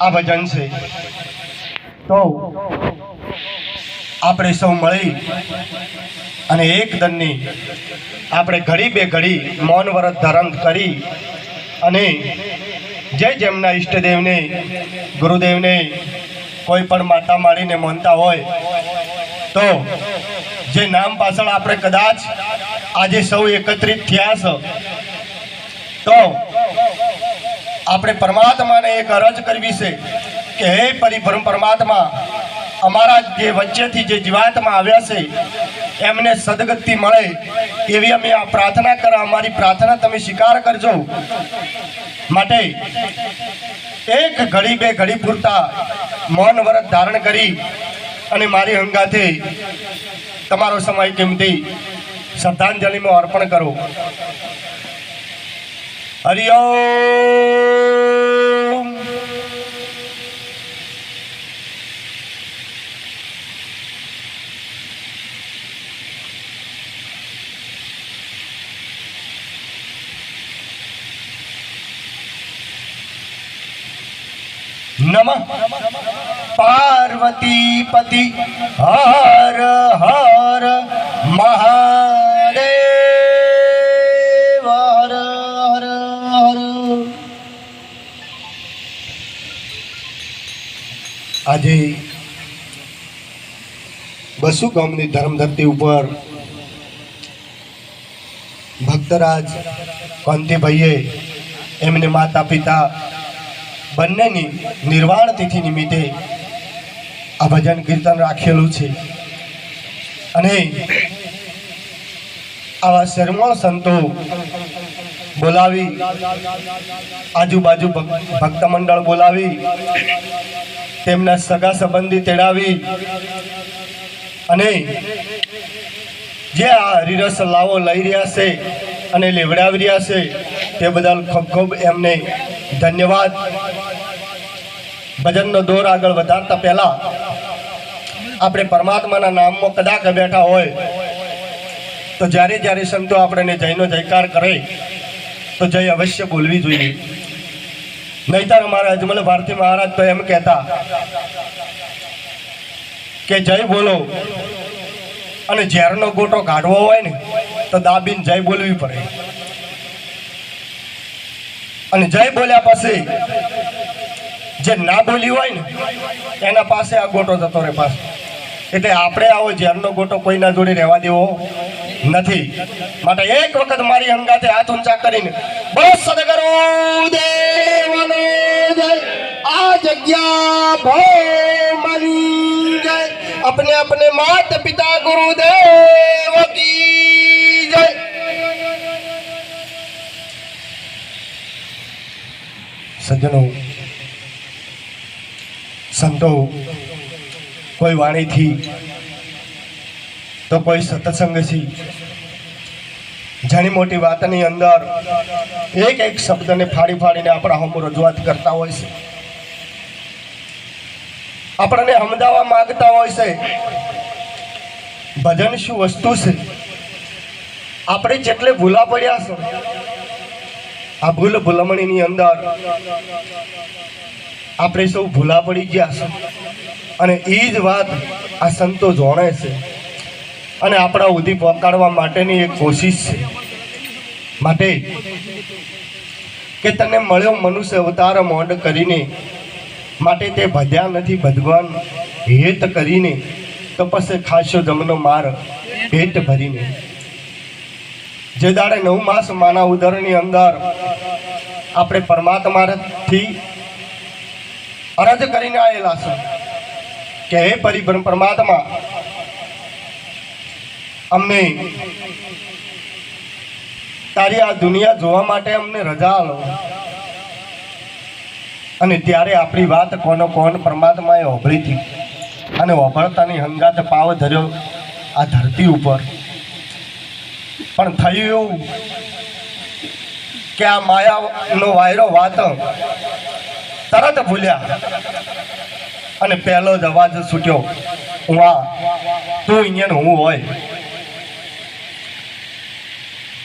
આ ભજન છે. તો આપણે સૌ મળી અને એક દનની આપણે ઘડી બે ઘડી મૌન વ્રત ધારણ કરી અને જે જેમના ઈષ્ટદેવને, ગુરુદેવને કોઈ પણ માતા માળીને માનતા હોય તો જે નામ પાછળ આપણે કદાચ આજે સૌ એકત્રિત થયા છો તો આપણે પરમાત્માને એક અરજ કરવી છે કે હે પરિભ્રમ પરમાત્મા, અમારા જે વચ્ચેથી જે જીવાતમાં આવ્યા છે, એમને સદગતિ મળે એવી અમે આ પ્રાર્થના કરવા અમારી પ્રાર્થના તમે સ્વીકાર કરજો. માટે એક ઘડી બે ઘડી પૂરતા મૌન વ્રત ધારણ કરી અને મારી હંગાથે તમારો સમય કિંમતી શ્રદ્ધાંજલિમાં અર્પણ કરો. હરિઓમ નમઃ. પાર્વતી પતિ હર હર મહાદેવ. હર હર હર. આજે બસુ ગામની ધર્મધરતી ઉપર ભક્તરાજ કાંતિભાઈએ એમને માતા પિતા બંનેની નિર્વાણ તિથિ નિમિત્તે આ ભજન કીર્તન રાખેલું છે. અને આવા શરમળ સંતો બોલાવી, આજુબાજુ ભક- ભક્ત મંડળ બોલાવી, તેમના સગા સંબંધી તેડાવી અને જે આ હરિરસ લાવો લઈ રહ્યા છે અને લેવડાવી રહ્યા છે, તે બદલ ખૂબ ખૂબ એમને ધન્યવાદ. ભજનનો દોર આગળ વધારતા પહેલા આપણે પરમાત્માના નામમાં કદાચ બેઠા હોય, તો જ્યારે જ્યારે સંતો આપણને જયનો જયકાર કરે, તો જય અવશ્ય બોલવી જોઈએ. નહીતર અમારા અજમલ ભારતી મહારાજ તો એમ કહેતા કે જય બોલો, અને ઝેરનો ગોટો કાઢવો હોય ને, તો દાબીને જય બોલવી પડે. અને જય બોલ્યા પછી જે ના બોલી હોય ને, એના પાસે આ ગોટો થતો રહે પાછો. એટલે આપણે આવો જેમનો ગોટો કોઈના જોડે રહેવા દેવો નથી. માટે એક વખત મારી અંગાતે હાથ ઊંચા કરીને બહુ સદગરો દેવને જય. આ જગ્યા ભો મરી જય. અપને અપને માત પિતા ગુરુદેવ કી. સજ્જનો સંતો કોઈ વાણીથી તો કોઈ સત્સંગથી. ઘણી મોટી વાતની અંદર એક એક શબ્દને ફાડી ફાડીને આપણા હમ રજૂઆત કરતા હોય છે. આપણને સમજાવવા માંગતા હોય છે, ભજન શું વસ્તુ છે? આપણે જેટલે ભૂલા પડ્યા છો આ ભૂલ ભૂલમણીની અંદર આપણે સૌ ભૂલા પડી ગયા છે. અને એ જ વાત આ સંતો જોણે છે. અને આપણા ઉધી પહોંચાડવા માટેની એક કોશિશ છે. માટે કે તને મળ્યો મનુષ્ય અવતાર મોડ કરીને, માટે તે ભજ્યા નથી ભગવાન હેત કરીને તો પછી ખાશો જમનો માર પેટ ભરીને. જે દાડે નવ માસ માના ઉદરની અંદર આપણે પરમાત્માથી અરજ કરીને આવેલા છે કે હે પરિભ્રમ પરમાત્મા, અમને તારી આ દુનિયા જોવા માટે અમને રજા આલો. અને ત્યારે આપણી વાત કોનો કોણ પરમાત્માએ હોભળી હતી. અને હોભળતાની હંગાત પાવ ધર્યો આ ધરતી ઉપર. પણ થયું એવું કે આ માયાનો વાયરો વાત તરત ભૂલ્યા. અને પહેલો જ અવાજ છૂટ્યો હું આ તું અહીંયા હું હોય?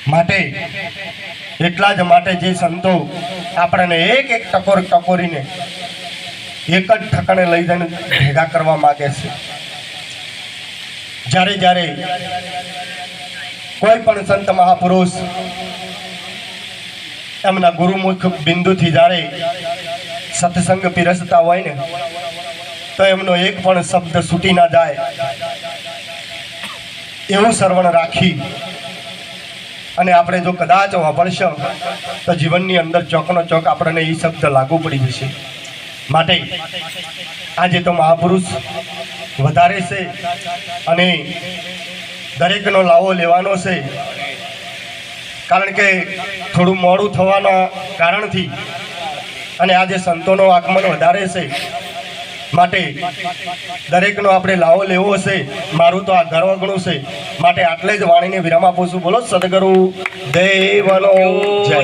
માટે એટલા જ માટે જે સંતો આપણને એક એક ટકોર ટકોરીને એક જ ઠકણે લઈ જઈને ભેગા કરવા માગે છે. જ્યારે જ્યારે કોઈ પણ સંત મહાપુરુષ એમના ગુરુમુખ બિંદુથી જ્યારે સત્સંગ પીરસતા હોય ને, તો એમનો એક પણ શબ્દ છૂટી ના જાય. એવું શ્રવણ રાખી અને આપણે જો કદાચ વાપરશો તો જીવનની અંદર ચોકનો ચોક આપણને એ શબ્દ લાગુ પડી જશે. માટે આજે તો મહાપુરુષ વધારે છે અને દરેકનો લાવો લેવાનો છે. કારણ કે થોડું મોડું થવાના કારણથી અને આજે સંતોનો આગમન વધારે છે માટે દરેકનો આપણે લાવો લેવો હશે મારું તો આ ગર્વગણું છે. માટે આટલે જ વાણીને વિરામ આપું છું. બોલો સદગુરુ, દેવનો જય.